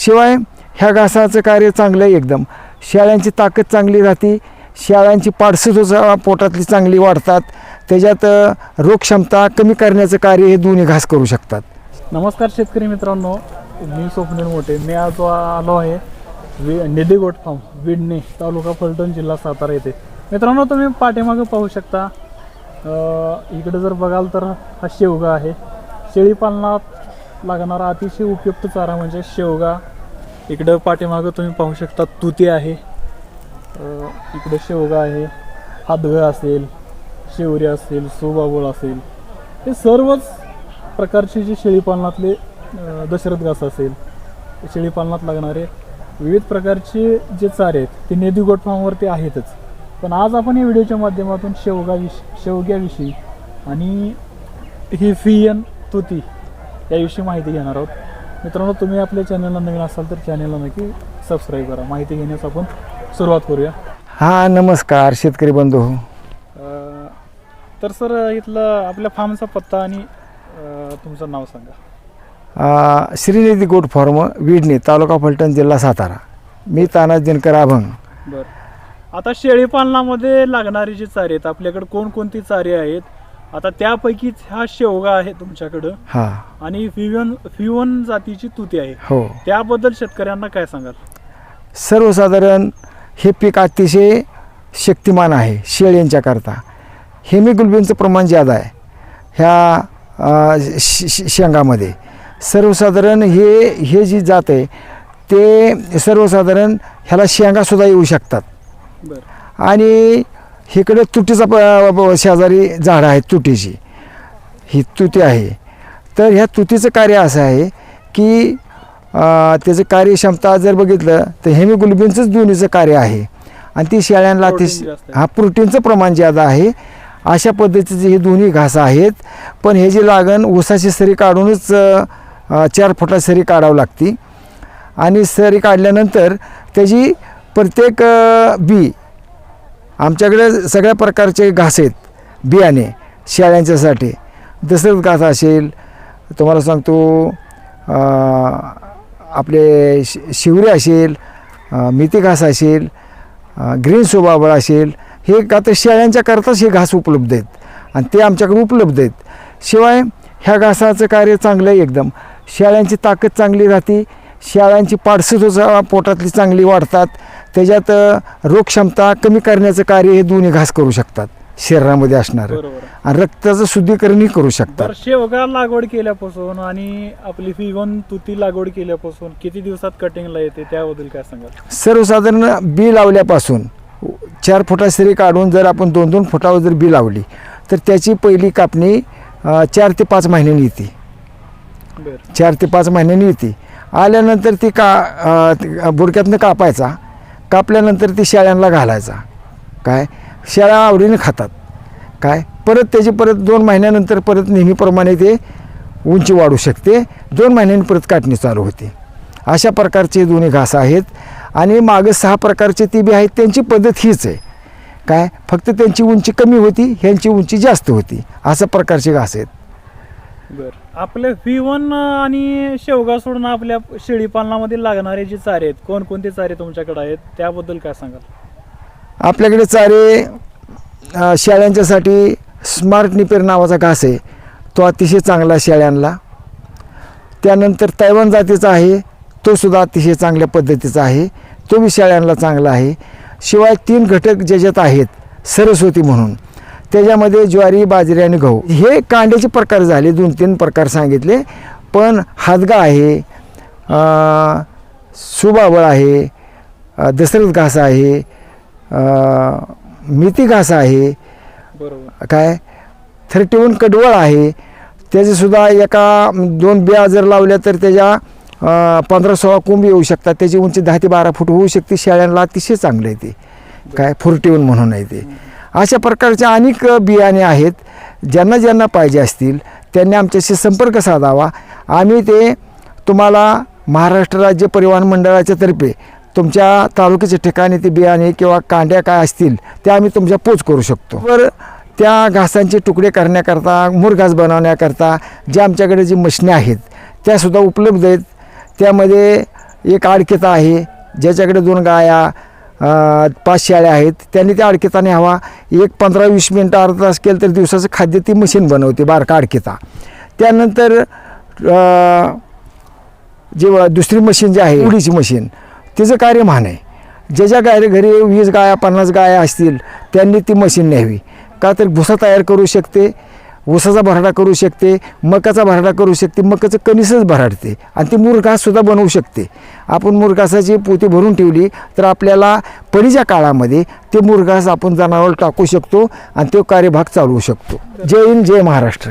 शिवाय ह्या घासाचं कार्य चांगलं आहे एकदम. शेळ्यांची ताकद चांगली राहते. शेळ्यांची पाडसुद्धा पोटातली चांगली वाढतात. त्याच्यात रोगक्षमता कमी करण्याचं कार्य हे दोन्ही घास करू शकतात. नमस्कार शेतकरी मित्रांनो. मी स्वप्नील मोठे. मी आज आलो आहे वि निधीगोट फार्म विडणे तालुका फलटण जिल्हा सातारा येथे. मित्रांनो तुम्ही पाठीमागं पाहू शकता इकडे जर बघाल तर हा शेवगा आहे. शेळीपालनात लागणारा अतिशय उपयुक्त चारा म्हणजे शेवगा. इकडं पाठीमागं तुम्ही पाहू शकता तुती आहे. इकडं इकडे शेवगा आहे. हातगळ असेल शेवरी असेल सोबाबोळ असेल. हे सर्वच प्रकारचे जे शेळीपालनातले दशरथ घास असेल. शेळीपालनात लागणारे विविध प्रकारचे जे चारे आहेत ते नेदी गोट फार्मवरती आहेतच. पण आज आपण या व्हिडिओच्या माध्यमातून शेवगाविष शेवग्याविषयी आणि ही फियन तुती याविषयी माहिती घेणार आहोत. मित्रांनो तुम्ही आपल्या चॅनलला नवीन असाल तर चॅनलला नक्की सबस्क्राईब करा. माहिती घेण्यास आपण सुरुवात करूया. हा नमस्कार शेतकरी बंधू. अं, तर सर इथलं आपल्या फार्मचा पत्ता आणि अं, तुमचं नाव सांगा. अ, श्रीनिधी गोट फॉर्म विडणी तालुका फलटण जिल्हा सातारा. मी तानाजी दिनकर अभंग बर. आता शेळीपालनामध्ये लागणारी जी चारे आहेत आपल्याकडे कोणकोणती चारे आहेत? आता त्यापैकीच हा शेवगा आहे तुमच्याकडं. हा. आणि फिवन फिवन जातीची तुती आहे. हो. त्याबद्दल शेतकऱ्यांना काय सांगाल? सर्वसाधारण हे पीक अतिशय शक्तिमान आहे शेळ्यांच्या करता हेमिग्लोबिनचं प्रमाण जादा आहे ह्या श- श- शेंगामध्ये. सर्वसाधारण हे हे जी जात आहे ते सर्वसाधारण ह्याला शेंगासुद्धा येऊ शकतात. बर. आणि इकडे तुटीचा प- शेजारी झाडं आहेत तुटीची. ही तुती आहे. तर ह्या तुतीचं कार्य असं आहे की त्याचं कार्यक्षमता जर बघितलं तर हेमिग्लोबिनचंच दोन्हीचं कार्य आहे. आणि ती शेळ्यांना ती. हा प्रोटीनचं प्रमाण ज्यादा आहे अशा पद्धतीचे हे दोन्ही घास आहेत. पण हे जी लागण ऊसाची सरी काढूनच चार फुटा सरी काढावं लागते. आणि सरी काढल्यानंतर त्याची प्रत्येक बी आमच्याकडे सगळ्या प्रकारचे घास आहेत. बियाणे शेळ्यांच्यासाठी. दसरत घास असेल तुम्हाला सांगतो आपले शि शिवरे असेल मेथी घास असेल ग्रीन सोबाबळ असेल हे का तर शेळ्यांच्या करताच हे घास उपलब्ध आहेत. आणि ते आमच्याकडे उपलब्ध आहेत. शिवाय ह्या घासाचं कार्य चांगलं आहे एकदम. शेळ्यांची ताकद चांगली राहते. शेळ्यांची पाडसुद्धा पोटातली चांगली वाढतात त्याच्यात रोगक्षमता कमी करण्याचं कार्य हे दोन्ही घास करू शकतात शरीरामध्ये असणारं. आणि रक्ताचं शुद्धीकरणही करू शकतात. शेवगा लागवड केल्यापासून आणि आपली फिवन तुती लागवड केल्यापासून किती दिवसात कटिंगला येते? त्याबद्दल काय सांगाल? सर्वसाधारण बी लावल्यापासून चार फुटासरी काढून जर आपण दोन दोन फुटावर जर बी लावली तर त्याची पहिली कापणी चार ते पाच महिन्यांनी येते. चार ते पाच महिन्यांनी येते. आल्यानंतर ती का बुडक्यातनं कापायचा. कापल्यानंतर ती शेळ्यांना घालायचा. काय? शेळ्या आवडीने खातात. काय? परत त्याची परत दोन महिन्यानंतर परत नेहमीप्रमाणे ते उंची वाढू शकते. दोन महिन्यांनी परत काटणी चालू होते. अशा प्रकारचे दोन्ही घास आहेत. आणि मागं सहा प्रकारचे ती बी आहेत. त्यांची पद्धत हीच आहे. काय? फक्त त्यांची उंची कमी होती. ह्यांची उंची जास्त होती. अशा प्रकारचे घास आहेत. बरं. आपले वन आणि शेवगा सोडून आपल्या शेळीपालनामध्ये लागणारे जे चारे आहेत कोणकोणते चारे तुमच्याकडे आहेत त्याबद्दल काय सांगाल? आपल्याकडे चारे अ, शेळ्यांच्यासाठी स्मार्ट निपेर नावाचा घास आहे. तो अतिशय चांगला शेळ्यांना त्यानंतर तैवान जातीचा आहे तो सुद्धा अतिशय चांगल्या पद्धतीचा आहे. तो बी शेळ्यांना चांगला आहे. शिवाय तीन घटक ज्याच्यात आहेत सरस्वती म्हणून. त्याच्यामध्ये ज्वारी बाजरी आणि गहू. हे कांड्याचे प्रकार झाले दोन तीन प्रकार सांगितले. पण हादगा आहे अ, सुबाबळ आहे अ, दशरथ घास आहे मेथी घास आहे. बरोबर. काय? थर्टी वन कडवळ आहे. त्याचेसुद्धा एका दोन बिया जर लावल्या तर त्याच्या पंधरा सोळा कोंब येऊ शकतात. त्याची उंची दहा ते बारा फूट होऊ शकते. शेळ्यांना अतिशय चांगलं आहे ते. काय? फोर्टीवन म्हणून आहे ते. अशा प्रकारचे अनेक बियाणे आहेत ज्यांना ज्यांना पाहिजे असतील त्यांनी आमच्याशी संपर्क साधावा. आम्ही ते तुम्हाला महाराष्ट्र राज्य परिवहन मंडळाच्या तर्फे तुमच्या तालुक्याच्या ठिकाणी ते बियाणे किंवा कांड्या काय असतील त्या आम्ही तुमच्या पोच करू शकतो. तर त्या घासांचे तुकडे करण्याकरता मुरघास बनवण्याकरता ज्या आमच्याकडे जी मशनी आहेत त्यासुद्धा उपलब्ध आहेत. त्यामध्ये एक आडकेता आहे ज्याच्याकडे दोन गाया पाच शेळ्या आहेत. त्यांनी त्या आडकेता न्यावा एक पंधरा वीस मिनटं अर्धा तास केलं तर दिवसाचं खाद्य ती मशीन बनवते बारका आडकेता त्यानंतर अ, जे दुसरी मशीन जी आहे उडीची मशीन तिचं कार्य महान आहे. ज्याच्या गाय घरी वीस गाया पन्नास गाया असतील त्यांनी ती मशीन न्यावी. का तर भुसा तयार करू शकते ऊसाचा भराडा करू शकते मकाचा भराडा करू शकते मकाचं कणीसच भराडते. आणि ती मुरघाससुद्धा बनवू शकते. आपण मुरघासाची पोती भरून ठेवली तर आपल्याला पडीच्या काळामध्ये ते मुरघास आपण जनावर टाकू शकतो आणि तो कार्यभाग चालवू शकतो. जय हिंद जय महाराष्ट्र.